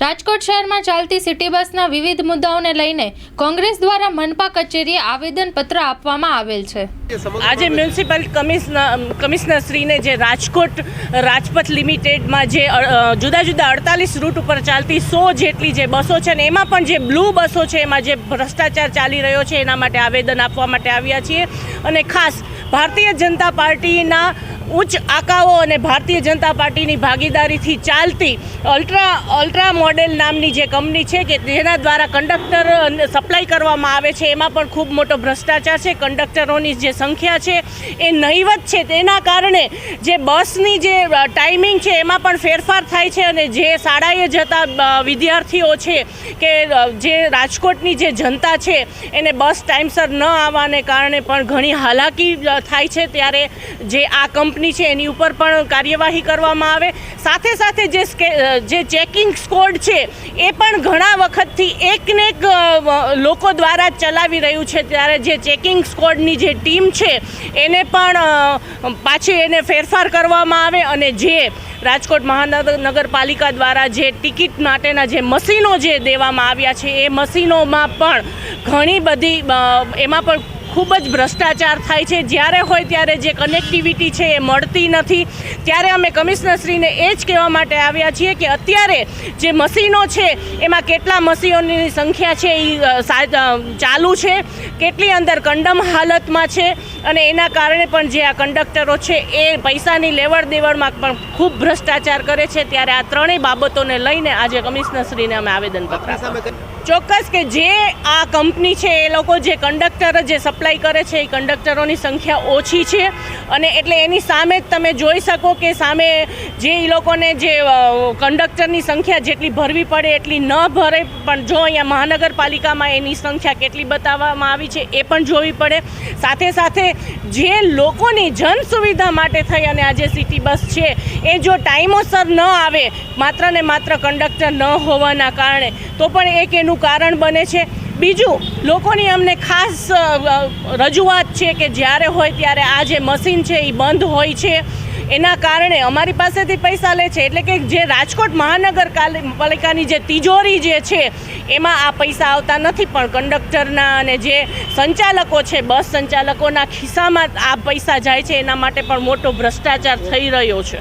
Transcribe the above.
રાજકોટ શહેરમાં ચાલતી સિટી બસના વિવિધ મુદ્દાઓને લઈને કોંગ્રેસ દ્વારા મનપા કચેરીએ આવેદનપત્ર આપવામાં આવેલ છે. આજે મ્યુનિસિપલ કમિશનર શ્રીને જે રાજકોટ, રાજપથ લિમિટેડમાં જે જુદા જુદા અડતાલીસ રૂટ ઉપર ચાલતી સો જેટલી જે બસો છે ને એમાં પણ જે બ્લુ બસો છે એમાં જે ભ્રષ્ટાચાર ચાલી રહ્યો છે એના માટે આવેદન આપવા માટે આવ્યા છીએ. અને ખાસ ભારતીય જનતા પાર્ટીના ઉચ્ચ આકાઓ અને ભારતીય જનતા પાર્ટીની ભાગીદારીથી ચાલતી અલ્ટ્રા અલ્ટ્રા મોડેલ નામની જે કંપની છે કે જેના દ્વારા કંડક્ટર સપ્લાય કરવામાં આવે છે, એમાં પણ ખૂબ મોટો ભ્રષ્ટાચાર છે. કંડક્ટરોની જે સંખ્યા છે એ નહીવત છે. તેના કારણે જે બસની જે ટાઈમિંગ છે, એમાં પણ ફેરફાર થાય છે અને જે શાળાએ જતા વિદ્યાર્થીઓ છે કે જે રાજકોટની જે જનતા છે, એને બસ ટાઈમસર ન આવવાને કારણે પણ ઘણી હાલાકી થાય છે. ત્યારે જે આ કંપની છે, એની ઉપર પણ કાર્યવાહી કરવામાં આવે. સાથે સાથે જે સ્કે- જે ચેકિંગ સ્કોડ છે, એ પણ ઘણા વખતથી એકને એક લોકો દ્વારા ચલાવી રહ્યું છે. ત્યારે જે ચેકિંગ સ્કોડની જે ટીમ છે, એને પણ પાછી એને ફેરફાર કરવામાં આવે અને જે રાજકોટ મહાનગરપાલિકા દ્વારા જે ટિકિટ માટેના જે મશીનો જે દેવામાં આવ્યા છે, એ મશીનોમાં પણ ઘણી બધી એમાં પણ ખૂબ જ ભ્રષ્ટાચાર થાય છે. જ્યારે હોય ત્યારે જે કનેક્ટિવિટી છે એ મળતી નથી. ત્યારે અમે કમિશનરશ્રીને એ જ કહેવા માટે આવ્યા છીએ કે અત્યારે જે મશીનો છે, એમાં કેટલા મશીનોની સંખ્યા છે એ ચાલુ છે, કેટલી અંદર કંડમ હાલતમાં છે અને એના કારણે પણ જે આ કંડક્ટરો છે એ પૈસાની લેવડ દેવડમાં પણ ખૂબ ભ્રષ્ટાચાર કરે છે. ત્યારે આ ત્રણેય બાબતોને લઈને આજે કમિશનરશ્રીને અમે આવેદનપત્ર આપ્યું. ચોક્કસ કે જે આ કંપની છે, એ લોકો જે કંડક્ટર, જે સપ્લાય કરે છે, એ કંડક્ટરોની સંખ્યા ઓછી છે. અને એટલે એની સામે જ તમે જોઈ શકો કે સામે જે એ લોકોને જે કંડક્ટરની સંખ્યા જેટલી ભરવી પડે, એટલી ન ભરે. પણ જો અહીંયા મહાનગરપાલિકામાં એની સંખ્યા કેટલી બતાવવામાં આવી છે, એ પણ જોવી પડે. સાથે સાથે જે લોકોની જન સુવિધા માટે થઈ અને આ જે સિટી બસ છે, એ જો ટાઈમોસર ન આવે, માત્ર ને માત્ર કંડક્ટર ન હોવાના કારણે, તો પણ એક એનું કારણ બને છે. બીજું, લોકોની અમને ખાસ રજૂઆત છે કે જ્યારે હોય ત્યારે આ જે મશીન છે એ બંધ હોય છે. એના કારણે અમારી પાસેથી પૈસા લે છે. એટલે કે જે રાજકોટ મહાનગરપાલિકાની જે તિજોરી જે છે, એમાં આ પૈસા આવતા નથી. પણ કંડક્ટરના અને જે સંચાલકો છે, બસ સંચાલકોના ખિસ્સામાં આ પૈસા જાય છે. એના માટે પણ મોટો ભ્રષ્ટાચાર થઈ રહ્યો છે.